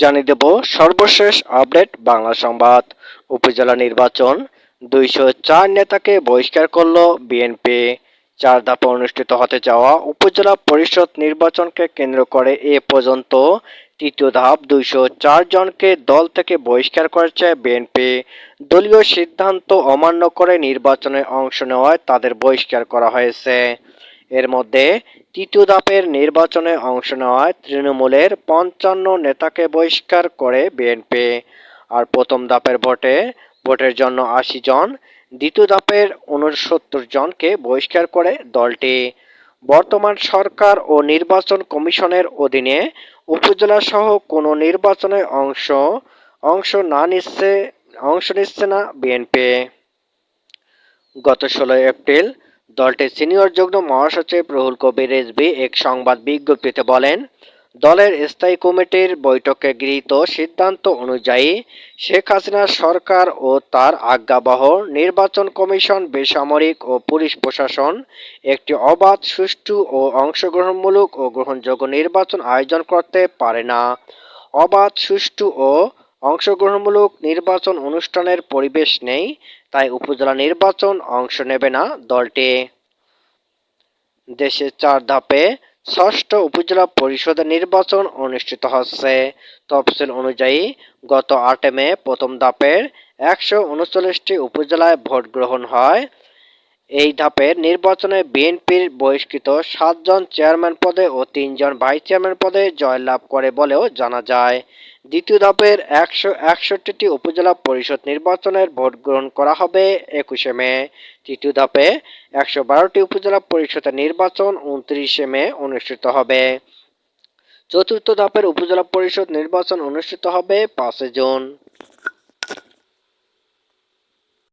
জানিয়ে দেব সর্বশেষ আপডেট বাংলা সংবাদ। উপজেলা নির্বাচন দুইশো চার নেতাকে বহিষ্কার করল বিএনপি। চার ধাপে অনুষ্ঠিত হতে যাওয়া উপজেলা পরিষদ নির্বাচনকে কেন্দ্র করে এ পর্যন্ত তৃতীয় ধাপ দুইশো চার জনকে দল থেকে বহিষ্কার করেছে বিএনপি। দলীয় সিদ্ধান্ত অমান্য করে নির্বাচনে অংশ নেওয়ায় তাদের বহিষ্কার করা হয়েছে। এর মধ্যে তৃতীয় ধাপের নির্বাচনে অংশ নেওয়ায় তৃণমূলের পঞ্চান্ন নেতাকে বহিষ্কার করে বিএনপি। আর প্রথম ধাপের ভোটে, ভোটের জন্য আশি জন, দ্বিতীয় ধাপের উনসত্তর জনকে বহিষ্কার করে দলটি। বর্তমান সরকার ও নির্বাচন কমিশনের অধীনে উপজেলা সহ কোনো নির্বাচনে অংশ অংশ না নিচ্ছে, অংশ নিচ্ছে না বিএনপি। গত ষোলোই এপ্রিল দলটির সিনিয়র যুগ্ম মহাসচিব রুহুল কবির রেজবি এক সংবাদ বিজ্ঞপ্তিতে বলেন, দলের স্থায়ী কমিটির বৈঠকে গৃহীত সিদ্ধান্ত অনুযায়ী শেখ হাসিনার সরকার ও তার আজ্ঞাবহ নির্বাচন কমিশন, বেসামরিক ও পুলিশ প্রশাসন, একটি অবাধ, সুষ্ঠু ও অংশগ্রহণমূলক ও গ্রহণযোগ্য নির্বাচন আয়োজন করতে পারে না। অবাধ, সুষ্ঠু ও অংশগ্রহণমূলক নির্বাচন অনুষ্ঠানের পরিবেশ নেই, তাই উপজেলা নির্বাচন অংশ নেবে না দলটি। দেশের চার ধাপে ষষ্ঠ উপজেলা পরিষদের নির্বাচন অনুষ্ঠিত হচ্ছে। তফসিল অনুযায়ী গত আটে মে প্রথম ধাপের একশো উনচল্লিশটি উপজেলায় ভোট গ্রহণ হয়। এই ধাপের নির্বাচনে বিএনপির বহিষ্কৃত সাতজন চেয়ারম্যান পদে ও তিনজন ভাইস চেয়ারম্যান পদে জয়লাভ করে বলেও জানা যায়। দ্বিতীয় ধাপের একশো একষট্টিটি উপজেলা পরিষদ নির্বাচনের ভোট গ্রহণ করা হবে একুশে মে। তৃতীয় ধাপে একশো বারোটি উপজেলা পরিষদের নির্বাচন উনত্রিশে মে অনুষ্ঠিত হবে। চতুর্থ ধাপের উপজেলা পরিষদ নির্বাচন অনুষ্ঠিত হবে পাঁচই জুন।